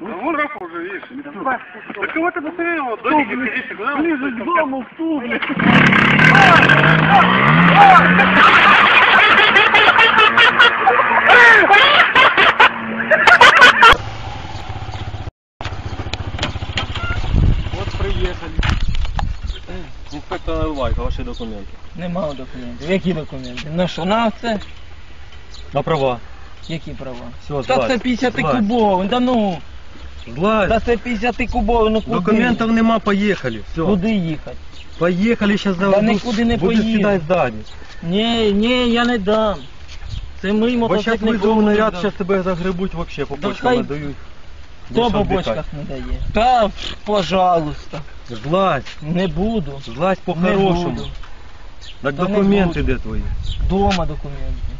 А вон Рафа уже, видишь. Да кого ты посмотрел, вот домик сидишь, куда? Ближе к дому, в ту, блядь. Вот приїхали. Інспектор Наливайка, ваші документи. Нема документів. Які документи? На що? На це? На права. Які права? Все, Та це 50 кубовий, да ну. Та Злазь. це 50 кубовий, ну куди? Документів нема, поїхали. Все. Куди їхати? Поїхали, зараз Та заведу. нікуди не Буду поїду. ззаді. Ні, ні, я не дам. Це мій Бо зараз мотоцикл визову нікому не наряд, дам. зараз тебе загребуть вообще по Да почкам хай- надають. Хто Будеш по бочках не дає? Та, пожалуйста. Злазь, Не буду. злазь Не по-хорошому. буду. Так Та не документи де твої? Дома документи.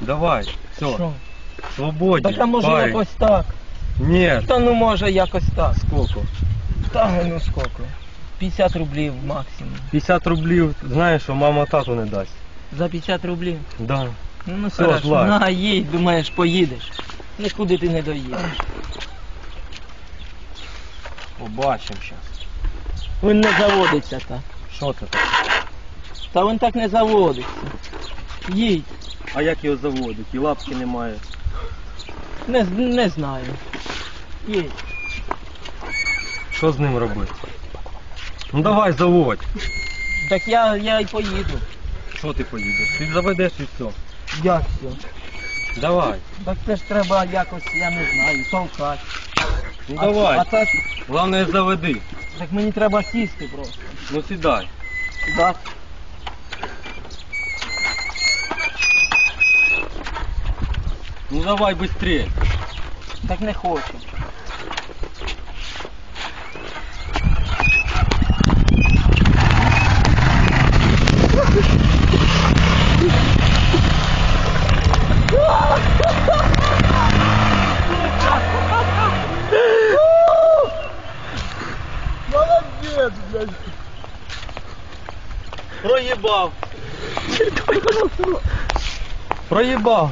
Давай, все, Що? свободні. Так а може парень. якось так? Ні, Та ну може якось так. сколько? Та ну скільки? 50 рублів максимум. 50 рублів, знаєш, що мама тату не дасть. За 50 рублів? Да. Ну, ну Все, хорошо, злазь. на, їдь, думаєш, поїдеш. Нікуди ти не доїдеш. Побачимо зараз. Він не заводиться так. Що це таке? Та він так не заводиться. Їдь. А як його заводить? І лапки немає. Не, не знаю. Їдь. Що з ним робити? Ну давай заводь. Так я, я й поїду. Що ти поїдеш? Ти заведеш і все. Як все? Давай. Так це ж треба якось, я не знаю, толкати. Ну А- давай. А, так, Главное заведи. так мені треба сісти просто. Ну сідай. Так. Ну давай быстрее. Так не хочу. Молодец, блядь. Проїбав. Проїбав.